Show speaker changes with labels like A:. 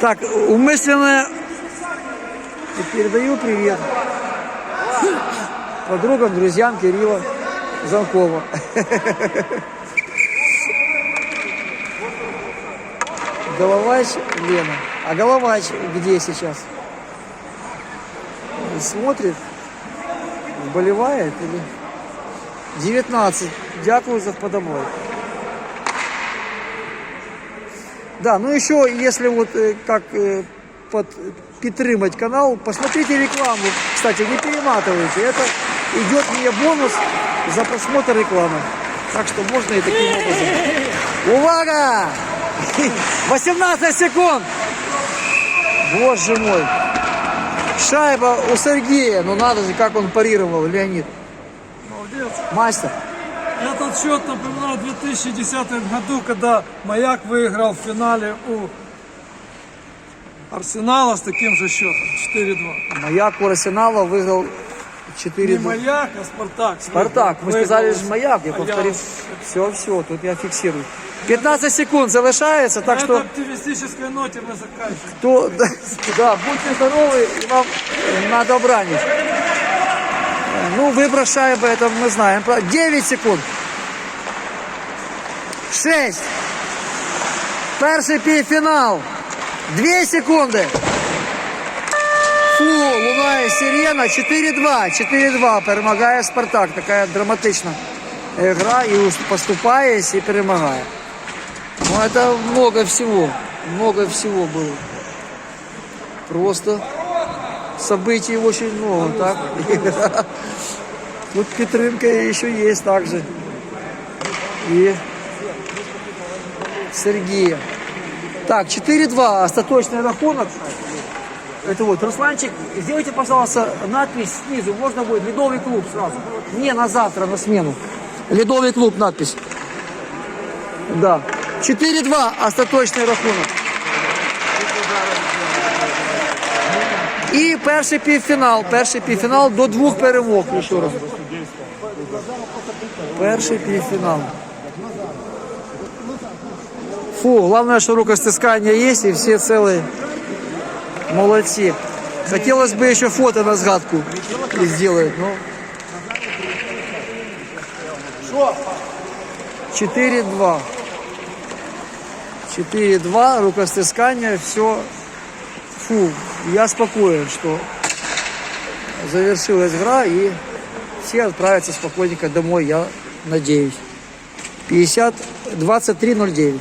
A: Так, умысленно передаю привет подругам, друзьям Кирилла Занкова. Головач Лена. А Головач где сейчас? Смотрит, вболевает или... 19. Дякую за вподобай. Да, ну еще, если вот э, как э, под, підтримать канал, посмотрите рекламу. Кстати, не перематывайте. Это идет мне бонус за просмотр рекламы. Так что можно и таким образом. Увага! 18 секунд! Боже мой! Шайба у Сергея. Ну надо же, как он парировал, Леонид.
B: Молодец.
A: Мастер.
B: Этот счет напоминает 2010 году, когда Маяк выиграл в финале у Арсенала с таким же счетом 4-2.
A: Маяк у Арсенала выиграл
B: Не
A: 4
B: Маяк, а Спартак.
A: Спартак, вы
B: Выиграл
A: сказали же маяк, я
B: А
A: повторил. Все, все, тут я фиксирую. 15 секунд залишається, так
B: На
A: что
B: этой оптимистической ноте мы заканчиваем.
A: кто, да, будьте здоровы и вам на добраніч. Ну, выброс шайбы, это мы знаем. 9 секунд. 6. Перший півфінал. 2 секунди. Фу, лунає сирена. 4-2. 4-2. Перемагає Спартак. Така драматична гра. І ус- поступаєш і перемагає. Ну, это много всего. Много всего было. Просто событий очень много, так? Тут підтримка еще есть также. И Сергея. Так, 4-2, остаточный рахунок. Это вот, Русланчик, сделайте, пожалуйста, надпись снизу. Можно будет Ледовый клуб сразу. Не на завтра, на смену. Ледовый клуб надпись. Да. 4-2, остаточний рахунок. І перший півфінал. Перший півфінал до двох перемог. Ще раз. Перший півфінал. Фу, главное, что рукостискание есть и все целые. Молодцы. Хотелось бы еще фото на сгадку сделать, но... 4-2. 4-2, рукостискание, все. Фу, я спокоен, что завершилась игра и все отправятся спокойненько домой, я надеюсь. 50, 23-09.